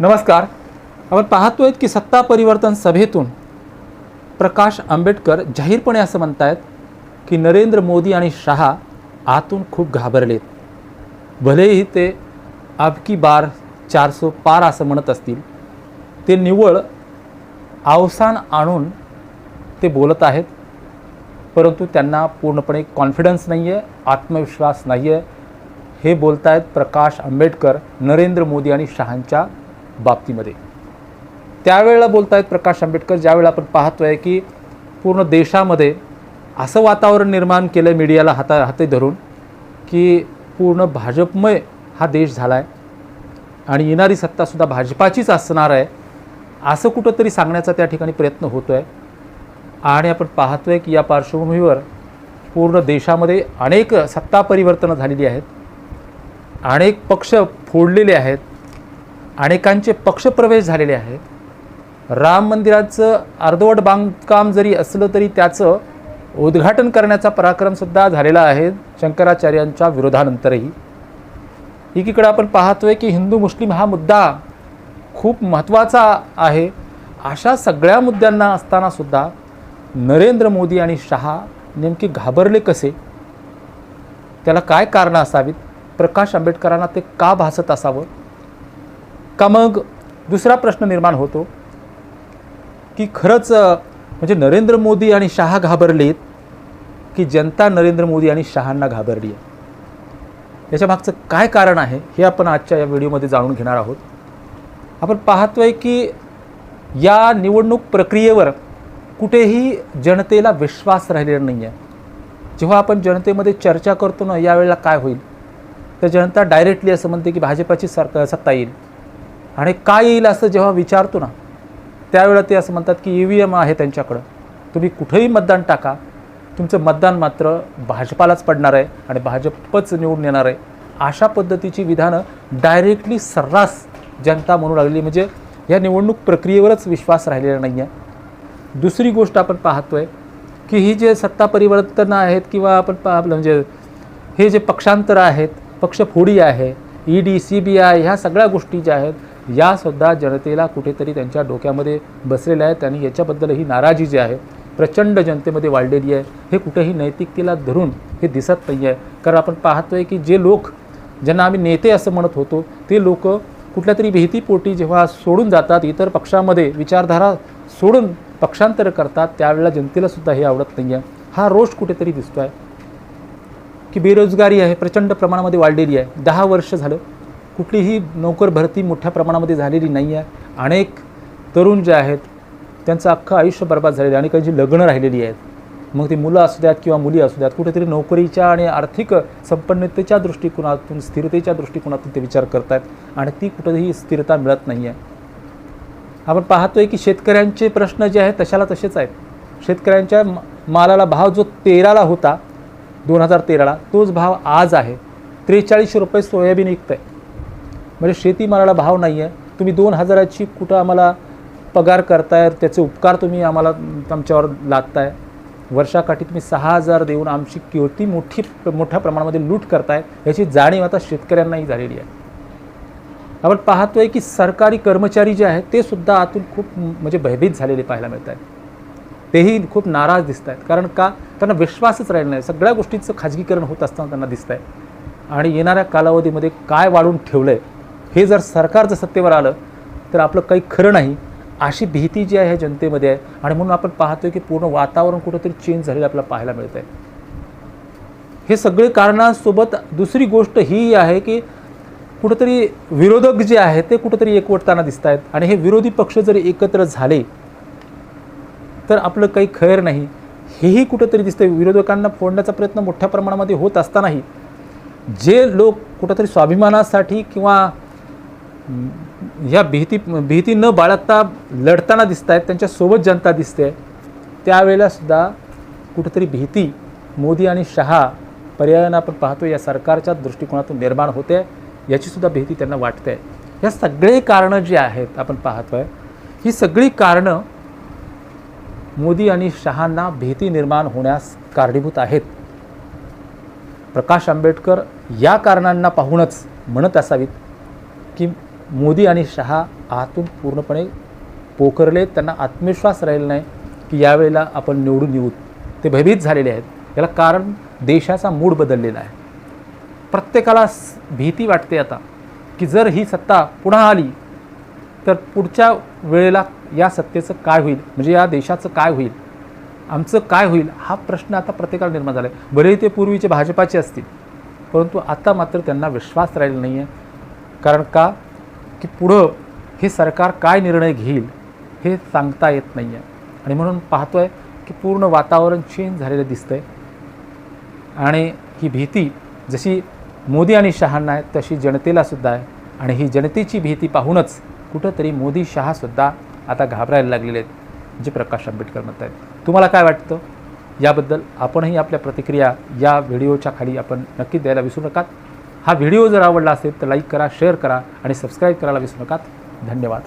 नमस्कार. आपण पाहतोय की सत्ता परिवर्तन सभेतून प्रकाश आंबेडकर जाहीरपणे असं म्हणतायत की नरेंद्र मोदी आणि शहा आतून खूप घाबरलेत. भलेही ते अबकी बार चारसो पार असं म्हणत असतील ते निव्वळ अवसान आणून ते बोलत आहेत परंतु त्यांना पूर्णपणे कॉन्फिडन्स नाही आहे आत्मविश्वास नाही आहे हे बोलत आहेत प्रकाश आंबेडकर नरेंद्र मोदी आणि शहांच्या बाबतीमध्ये. त्यावेळेला बोलत आहेत प्रकाश आंबेडकर ज्यावेळेला आपण पाहतो आहे की पूर्ण देशामध्ये असं वातावरण निर्माण केलं आहे मीडियाला हाता हाती धरून की पूर्ण भाजपमय हा देश झाला आहे आणि येणारी सत्तासुद्धा भाजपाचीच असणार आहे असं कुठंतरी सांगण्याचा त्या ठिकाणी प्रयत्न होतो आहे आणि आपण पाहतो आहे की या पार्श्वभूमीवर पूर्ण देशामध्ये अनेक सत्ता परिवर्तनं झालेली आहेत अनेक पक्ष फोडलेले आहेत अनेकांचे पक्षप्रवेश झालेले आहेत. राम मंदिराचं अर्धवट बांधकाम जरी असलं तरी त्याचं उद्घाटन करण्याचा पराक्रमसुद्धा झालेला आहे शंकराचार्यांच्या विरोधानंतरही. एकीकडे आपण पाहतोय की हिंदू मुस्लिम हा मुद्दा खूप महत्त्वाचा आहे. अशा सगळ्या मुद्द्यांना असतानासुद्धा नरेंद्र मोदी आणि शहा नेमके घाबरले कसे? त्याला काय कारणं असावीत? प्रकाश आंबेडकरांना ते का भासत असावं? का मग दुसरा प्रश्न निर्माण होतो की खरंच म्हणजे नरेंद्र मोदी आणि शहा घाबरलेत की जनता नरेंद्र मोदी आणि शहांना घाबरली आहे. याच्यामागचं काय कारण आहे हे आपण आजच्या या व्हिडिओमध्ये जाणून घेणार आहोत. आपण पाहतोय की या निवडणूक प्रक्रियेवर कुठेही जनतेला विश्वास राहिलेला नाही आहे जेव्हा आपण जनतेमध्ये चर्चा करतो ना यावेळेला काय होईल? तर जनता डायरेक्टली असं म्हणते की भाजपाची सरकार सत्ता येईल. आणि काय येईल असं जेव्हा विचारतो ना त्यावेळेला ते असं म्हणतात की ई व्ही एम आहे त्यांच्याकडं. तुम्ही कुठेही मतदान टाका. तुमचं मतदान मात्र भाजपालाच पडणार आहे आणि भाजपच निवडून येणार आहे. अशा पद्धतीची विधानं डायरेक्टली सर्रास जनता म्हणू लागली. म्हणजे या निवडणूक प्रक्रियेवरच विश्वास राहिलेला नाही आहे. दुसरी गोष्ट आपण पाहतो आहे की ही जे सत्ता परिवर्तन आहेत किंवा आपण पा म्हणजे हे जे पक्षांतर आहेत पक्षफोडी आहे E D C B I ह्या सगळ्या गोष्टी ज्या आहेत यासुद्धा जनतेला कुठेतरी त्यांच्या डोक्यामध्ये बसलेल्या आहेत आणि याच्याबद्दल ही नाराजी जी आहे प्रचंड जनतेमध्ये वाढलेली आहे. हे कुठेही नैतिकतेला धरून हे दिसत नाही आहे कारण आपण पाहतोय की जे लोक ज्यांना आम्ही नेते असं म्हणत होतो ते लोक कुठल्या तरी भीतीपोटी जेव्हा सोडून जातात इतर पक्षामध्ये विचारधारा सोडून पक्षांतर करतात त्यावेळेला जनतेलासुद्धा हे आवडत नाही आहे हा रोष कुठेतरी दिसतो आहे की बेरोजगारी आहे प्रचंड प्रमाणामध्ये वाढलेली आहे. दहा वर्ष झालं कुठलीही नोकर भरती मोठ्या प्रमाणामध्ये झालेली नाही आहे अनेक तरुण जे आहेत त्यांचं अख्खं आयुष्य बर्बाद झालेलं आहे आणि काही जी लग्न राहिलेली आहेत. मग ती मुलं असू द्यात किंवा मुली असू द्यात कुठेतरी नोकरीच्या आणि आर्थिक संपन्नतेच्या दृष्टिकोनातून स्थिरतेच्या दृष्टिकोनातून ते विचार करतायत आणि ती कुठेही स्थिरता मिळत नाही आहे आपण पाहतोय की शेतकऱ्यांचे प्रश्न जे आहेत तशाला तसेच आहेत. शेतकऱ्यांच्या मालाला भाव जो तेराला होता दोन हजार तेराला तोच भाव आज आहे. त्रेचाळीसशे रुपये सोयाबीन विकत आहे म्हणजे शेतीमालाला भाव नाही आहे तुम्ही दोन हजाराची कुठं आम्हाला पगार करताय त्याचे उपकार तुम्ही आम्हाला आमच्यावर लादताय. वर्षाकाठी तुम्ही सहा हजार देऊन आमची किती मोठी मोठ्या प्रमाणामध्ये लूट करताय याची जाणीव आता शेतकऱ्यांनाही झालेली आहे. आपण पाहतोय की सरकारी कर्मचारी जे आहेत ते सुद्धा आतून खूप म्हणजे भयभीत झालेले पाहायला मिळत आहेत तेही खूप नाराज दिसत आहेत कारण का? त्यांना विश्वासच राहिला नाही. सगळ्या गोष्टींचं खाजगीकरण होत असताना त्यांना दिसत आहे आणि येणाऱ्या कालावधीमध्ये काय वाढून ठेवलं आहे हे जर सरकार जर सत्तेवर आलं तर आपलं काही खरं नाही. अशी भीती जी आहे ह्या जनतेमध्ये आहे. आणि म्हणून आपण पाहतोय की पूर्ण वातावरण कुठंतरी चेंज झालेलं आपल्याला पाहायला मिळत आहे हे सगळे कारणांसोबत दुसरी गोष्ट ही आहे की कुठंतरी विरोधक जे आहेत ते कुठंतरी एकवटताना दिसत आहेत आणि हे विरोधी पक्ष जर एकत्र झाले तर आपलं काही खैर नाही. हेही कुठंतरी दिसतं विरोधकांना फोडण्याचा प्रयत्न मोठ्या प्रमाणामध्ये होत असतानाही जे लोक कुठंतरी स्वाभिमानासाठी किंवा ह्या भीती भीती न बाळगता लढताना दिसत आहेत त्यांच्यासोबत जनता दिसते. त्यावेळेलासुद्धा कुठंतरी भीती मोदी आणि शहा पर्यायानं आपण पाहतो या सरकारच्या दृष्टिकोनातून निर्माण होते याचीसुद्धा भीती त्यांना वाटते. या सगळे कारणं जी आहेत आपण पाहतो आहे ही सगळी कारणं मोदी आणि शहांना भीती निर्माण होण्यास कारणीभूत आहेत. प्रकाश आंबेडकर या कारणांना पाहूनच म्हणत असावीत की मोदी आणि शहा आतून पूर्णपणे पोखरले. त्यांना आत्मविश्वास राहिला नाही की यावेळेला आपण निवडून येऊ. ते भयभीत झालेले आहेत. याला कारण देशाचा मूड बदललेला आहे. प्रत्येकाला भीती वाटते आता की जर ही सत्ता पुन्हा आली तर पुढच्या वेळेला या सत्तेचं काय होईल? म्हणजे या देशाचं काय होईल? आमचं काय होईल? हा प्रश्न आता प्रत्येकाला निर्माण झाला आहे भलेही ते पूर्वीचे भाजपाचे असतील परंतु आता मात्र त्यांना विश्वास राहिला नाही आहे कारण का? की पुढं हे सरकार काय निर्णय घेईल हे सांगता येत नाही आहे आणि म्हणून पाहतो आहे की पूर्ण वातावरण चेंज झालेलं दिसतंय. आणि ही भीती जशी मोदी आणि शहांना आहे तशी जनतेला सुद्धा आहे. आणि ही जनतेची भीती पाहूनच कुठंतरी मोदी शहासुद्धा आता घाबरायला लागलेले आहेत जे प्रकाश आंबेडकर म्हणत आहेत. तुम्हाला काय वाटतं? याबद्दल आपणही आपल्या प्रतिक्रिया या व्हिडिओच्या खाली आपण नक्की द्यायला विसरू नका हा व्हिडिओ जर आवडला असेल तर लाईक करा शेअर करा आणि सबस्क्राईब करायला विसरू नका धन्यवाद.